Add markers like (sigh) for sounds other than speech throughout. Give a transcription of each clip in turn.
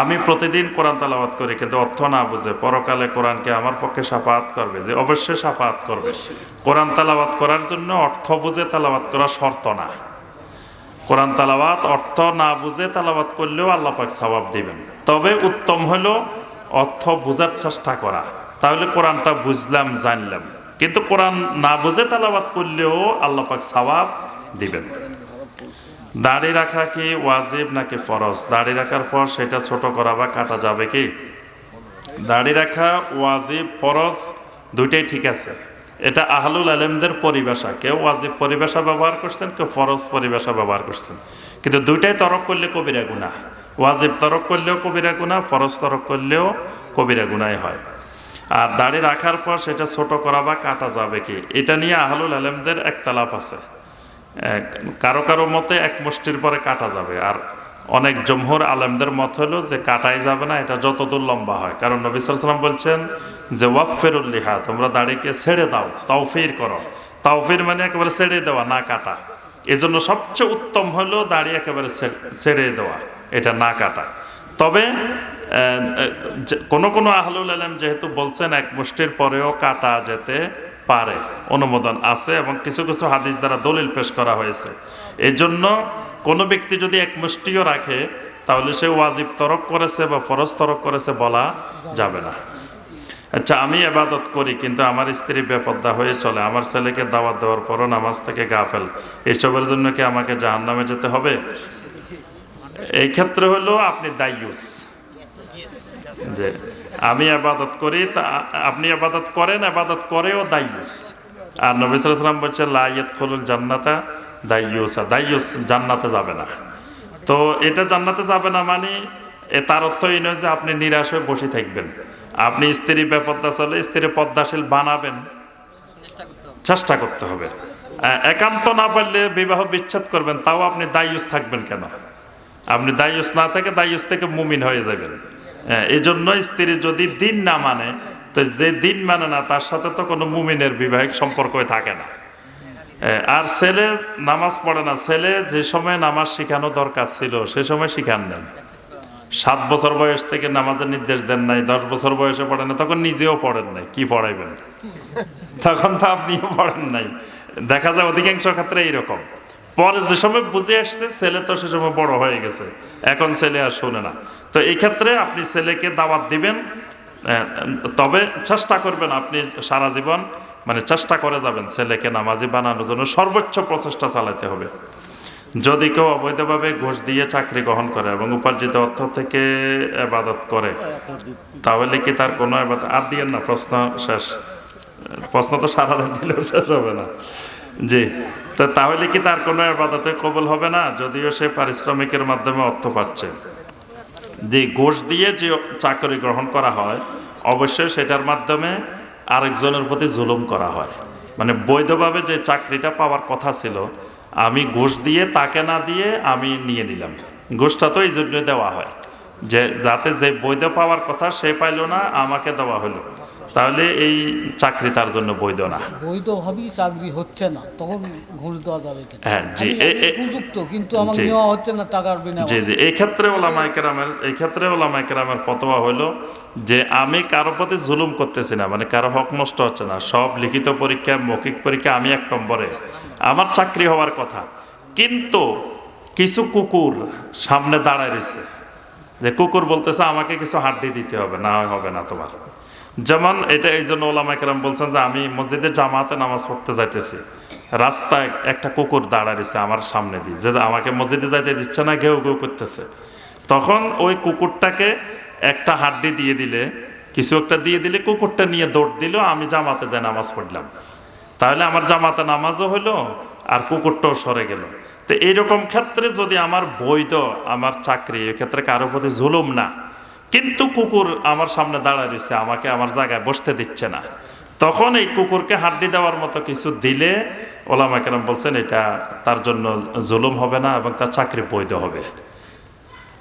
আমি প্রতিদিন কোরআন তালাবাত করি কিন্তু অর্থ না বুঝে পরকালে কোরআনকে আমার পক্ষে সাফাত করবে যে অবশ্যই সাফাত করবে। কোরআন তালাবাত করার জন্য অর্থ বুঝে তালাবাত করা শর্ত না। কোরআন তালাবাত অর্থ না বুঝে তালাবাত করলেও আল্লাহ পাক সবাব দিবেন। তবে উত্তম হলো অর্থ বোঝার চেষ্টা করা। তাহলে কোরআনটা বুঝলাম জানলাম। কিন্তু কোরআন না বুঝে তালাবাত করলেও আল্লাহ পাক সবাব দিবেন। দাড়ি রাখা কি ওয়াজিব নাকি ফরজ? দাড়ি রাখার পর সেটা ছোট করা বা কাটা যাবে কি? দাড়ি রাখা ওয়াজিব, ফরজ, দুইটাই ঠিক আছে। এটা আহলুল আলেমদের পরিভাষা কেউ ওয়াজিব পরিভাষা ব্যবহার করছেন, কেউ ফরজ পরিভাষা ব্যবহার করছেন। কিন্তু দুইটাই তরক করলে কবিরা গুণা ওয়াজিব তরক করলেও কবিরা গুণা ফরজ তরক করলেও কবিরা গুণাই হয়। আর দাড়ি রাখার পর সেটা ছোট করা বা কাটা যাবে কি? এটা নিয়ে আহলুল আলেমদের একতালাপ আছে। কারও কারও মতে এক মুষ্টির পরে কাটা যাবে। আর অনেক জমহুর আলেমদের মত হলো যে কাটাই যাবে না, এটা যতদূর লম্বা হয়। কারণ নবী সাল্লাম বলছেন যে ওয়াফেরুল্লিহা তোমরা দাড়িকে ছেড়ে দাও, তাওফির করো। তাওফির মানে একেবারে ছেড়ে দেওয়া, না কাটা। এজন্য সবচেয়ে উত্তম হলো দাড়ি একেবারে ছেড়ে দেওয়া, এটা না কাটা। তবে কোনো কোনো আহলুল আলম যেহেতু বলছেন এক মুষ্টির পরেও কাটা যেতে পারে অনুমোদন আছে এবং কিছু কিছু হাদিস দ্বারা দলিল পেশ করা হয়েছে। এই জন্য কোনো ব্যক্তি যদি এক মুষ্টিও রাখে তাহলে সে ওয়াজিব তরক করেছে বা ফরজ তরক করেছে বলা যাবে না। আচ্ছা আমি এবাদত করি কিন্তু আমার স্ত্রী বেপদ্দা হয়ে চলে। আমার ছেলেকে দাওয়াত দেওয়ার পরও নামাজ থেকে গা ফেল এসবের জন্য কি আমাকে জাহান নামে যেতে হবে? এই ক্ষেত্রে হলো আপনি দায়ুস। যে আবাদত করি তা আপনি আবাদত করেন আবাদত করেও দায়ুস। আর নবী সালাম বলছে লাইয়ত খলুল জান্নাতা দায়ুসা। দায়ুস জান্নাতে যাবে না। তো এটা জান্নাতে যাবে না মানে এ তার অর্থ এই নয় যে আপনি নিরাশ হয়ে বসে থাকবেন। আপনি স্ত্রী বেপদ্দা চলে স্ত্রী পদ্মাশীল বানাবেন। চেষ্টা করতে হবে। একান্ত না পারলে বিবাহ বিচ্ছেদ করবেন তাও আপনি দায়ুস থাকবেন কেন? আপনি দায়ুস না থেকে দায়ুস থেকে মুমিন হয়ে যাবেন। হ্যাঁ, এই জন্য স্ত্রী যদি দিন না মানে তো যে দিন মানে না তার সাথে তো কোনো মুমিনের বিবাহিক সম্পর্কই থাকে না। হ্যাঁ, আর ছেলে নামাজ পড়ে না ছেলে যে সময় নামাজ শেখানো দরকার ছিল সে সময় শিখান নেন সাত বছর বয়স থেকে নামাজের নির্দেশ দেন নাই দশ বছর বয়সে পড়েন না তখন নিজেও পড়েন নাই কি পড়াইবেন? তখন তো আপনিও পড়েন নাই। দেখা যায় অধিকাংশ ক্ষেত্রে এইরকম। পরে যে সময় বুঝে আসছে, ছেলে তো সে সময় বড় হয়ে গেছে। এখন ছেলে আর শোনে না। তো এই ক্ষেত্রে আপনি ছেলেকে দাওয়াত দিবেন তবে চেষ্টা করবেন আপনি সারা জীবন মানে চেষ্টা করে যাবেন ছেলেকে নামাজি বানানোর জন্য। সর্বোচ্চ প্রচেষ্টা চালাতে হবে। যদি কেউ অবৈধভাবে ঘুষ দিয়ে চাকরি গ্রহণ করে এবং উপার্জিত অর্থ থেকে আবাদত করে, তাহলে কি তার কোনো আবাদত আর দিয়ে না, প্রশ্ন শেষ। প্রশ্ন তো সারা দিলেও শেষ হবে না। জি। তো তাহলে কি তার কোনো আবাদতে কবুল হবে না? যদিও সে পারিশ্রমিকের মাধ্যমে অর্থ পাচ্ছে। যে ঘুষ দিয়ে যে চাকরি গ্রহণ করা হয়, অবশ্যই সেটার মাধ্যমে আরেকজনের প্রতি জুলুম করা হয়। মানে বৈধভাবে যে চাকরিটা পাওয়ার কথা ছিল, আমি ঘুষ দিয়ে, তাকে না দিয়ে আমি নিয়ে নিলাম। ঘুষটা তো এই জন্য দেওয়া হয়। যে যাতে যে বৈধ পাওয়ার কথা সে পাইলো না, আমাকে দেওয়া হলো। তাহলে এই চাকরি তার জন্য বৈধ না। বৈধভাবেই চাকরি হচ্ছে না। তখন ঘুষ দেওয়া যাবে হ্যাঁ, জি, উপযুক্ত কিন্তু আমার নেওয়া হচ্ছে না টাকার বিনা জি জি এই ক্ষেত্রে ওলামাই কেরামের এই ক্ষেত্রে ওলামাই কেরামের ফতোয়া হলো যে আমি কারও প্রতি জুলুম করতেছি না মানে কারও হক নষ্ট হচ্ছে না। সব লিখিত পরীক্ষা মৌখিক পরীক্ষা আমি এক নম্বরে। আমার চাকরি হওয়ার কথা। কিন্তু কিছু কুকুর সামনে দাঁড়ায় রয়েছে। যে কুকুর বলতেছে আমাকে কিছু হাড্ডি দিতে হবে না হবে না তোমার। যেমন এটা এই জন্য ওলামা কেরাম বলছেন যে আমি মসজিদে জামাতে নামাজ পড়তে যাইতেছি। রাস্তায় একটা কুকুর দাঁড়া রয়েছে আমার সামনে দিয়ে। যে আমাকে মসজিদে যাইতে দিচ্ছে না, ঘেউ ঘেউ করতেছে। তখন ওই কুকুরটাকে একটা হাড্ডি দিয়ে দিলে, কিছু একটা দিয়ে দিলে কুকুরটা নিয়ে দৌড় দিল, আমি জামাতে যাই নামাজ পড়লাম। তাহলে আমার জামাতে নামাজও হলো আর কুকুরটাও সরে গেল। তো এইরকম ক্ষেত্রে যদি আমার বৈধ, আমার চাকরি, এক্ষেত্রে কারও প্রতি জুলুম না কিন্তু কুকুর আমার সামনে দাঁড়ায় রয়েছে, আমাকে আমার জায়গায় বসতে দিচ্ছে না। তখন এই কুকুরকে হাড্ডি দেওয়ার মতো কিছু দিলে ওলামা কেরাম বলছেন, এটা তার জন্য জুলুম হবে না এবং তার চাকরি বৈধ হবে।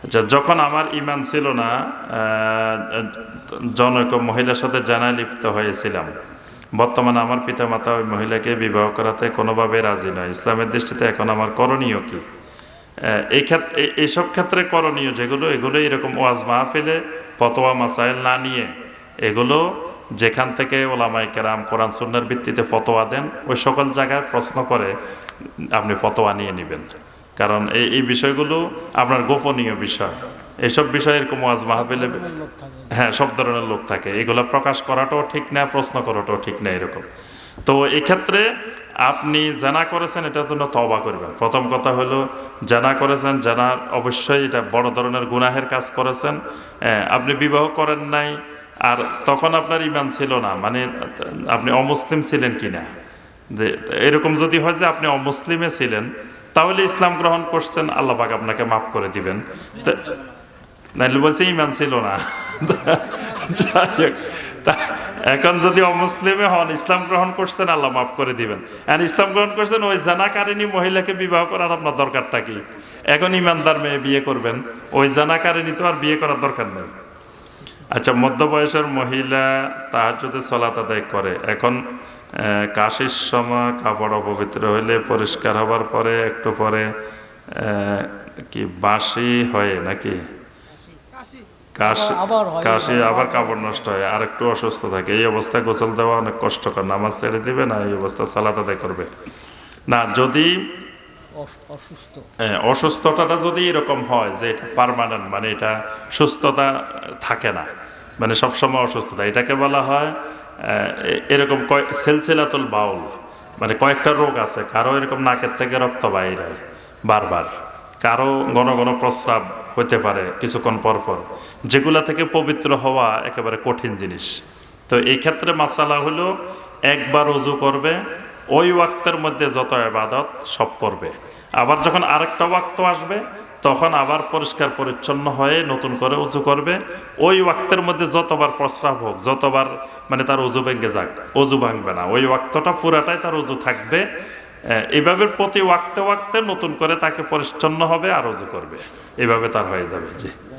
আচ্ছা যখন আমার ইমান ছিল না জনৈক মহিলার সাথে জানায় লিপ্ত হয়েছিলাম। বর্তমানে আমার পিতামাতা ওই মহিলাকে বিবাহ করাতে কোনোভাবে রাজি নয়। ইসলামের দৃষ্টিতে এখন আমার করণীয় কি? এই ক্ষেত্রে এইসব ক্ষেত্রে করণীয় যেগুলো এগুলো এরকম ওয়াজ মাহফিলে ফতোয়া মাসাইল না নিয়ে এগুলো যেখান থেকে ওলামাই কেরাম কোরআন সুন্নার ভিত্তিতে ফতোয়া দেন ওই সকল জায়গায় প্রশ্ন করে আপনি ফতোয়া নিয়ে নেবেন। কারণ এই এই বিষয়গুলো আপনার গোপনীয় বিষয়। এইসব বিষয় এরকম ওয়াজ মাহফিলে হ্যাঁ সব ধরনের লোক থাকে। এগুলো প্রকাশ করাটাও ঠিক না প্রশ্ন করাটাও ঠিক না এরকম। তো এক্ষেত্রে আপনি জানা করেছেন এটার জন্য তবা করবেন। প্রথম কথা হলো, জানা করেছেন, জানার অবশ্যই এটা বড় ধরনের গুনাহের কাজ করেছেন। আপনি বিবাহ করেন নাই, আর তখন আপনার ইমান ছিল না মানে আপনি অমুসলিম ছিলেন কিনা? যে এরকম যদি হয় যে আপনি অমুসলিমে ছিলেন, তাহলে ইসলাম গ্রহণ করছেন, আল্লাহ পাক আপনাকে মাফ করে দিবেন। নাইলে বলছে ইমান ছিল না। (laughs) এখন যদি অমুসলিমে হন, ইসলাম গ্রহণ করছেন, আল্লাহ মাফ করে দিবেন। আর ইসলাম গ্রহণ করছেন, ওই জানাকারিনী মহিলাকে বিবাহ করার আপনার দরকারটা কি? এখন ইমানদার মেয়ে বিয়ে করবেন, ওই জানাকারিনী তো আর বিয়ে করার দরকার নেই। আচ্ছা মধ্য বয়সের মহিলা তাহাজুদে সলাত আদায় করে। এখন কাশির সময় কাপড় অপবিত্র হইলে পরিষ্কার হবার পরে, একটু পরে কি বাসি হয় নাকি? কাশি আবার কাশি আবার কাপড় নষ্ট হয় আর একটু অসুস্থ থাকে। এই অবস্থায় গোসল দেওয়া অনেক কষ্টকর নামাজ ছেড়ে দিবে না এই অবস্থা সালাত আদায় করবে। না যদি অসুস্থ। হ্যাঁ, অসুস্থতাটা যদি এরকম হয় যে এটা পারমানেন্ট মানে এটা সুস্থতা থাকে না মানে সবসময় অসুস্থতা এটাকে বলা হয় এরকম কয় সেলসেলাতুল বাউল মানে কয়েকটা রোগ আছে কারও এরকম নাকের থেকে রক্ত বাইর হয় বারবার কারও ঘন ঘন প্রস্রাব হতে পারে কিছুক্ষণ পর পর। যেগুলা থেকে পবিত্র হওয়া একেবারে কঠিন জিনিস। তো এই ক্ষেত্রে মাসালা হলো, একবার উজু করবে, ওই ওয়াক্তের মধ্যে যত আবাদত সব করবে। আবার যখন আরেকটা ওয়াক্ত আসবে, তখন আবার পরিষ্কার পরিচ্ছন্ন হয়ে নতুন করে উজু করবে। ওই ওয়াক্তের মধ্যে যতবার প্রস্রাব হোক, যতবার মানে তার উজু ভেঙে যাক, উজু ভাঙবে না। ওই ওয়াক্তটা পুরাটাই তার উজু থাকবে। আহ, এইভাবে প্রতি ওয়াক্তে ওয়াক্তে নতুন করে তাকে পরিচ্ছন্ন হবে আর করবে। এভাবে তার হয়ে যাবে। জি।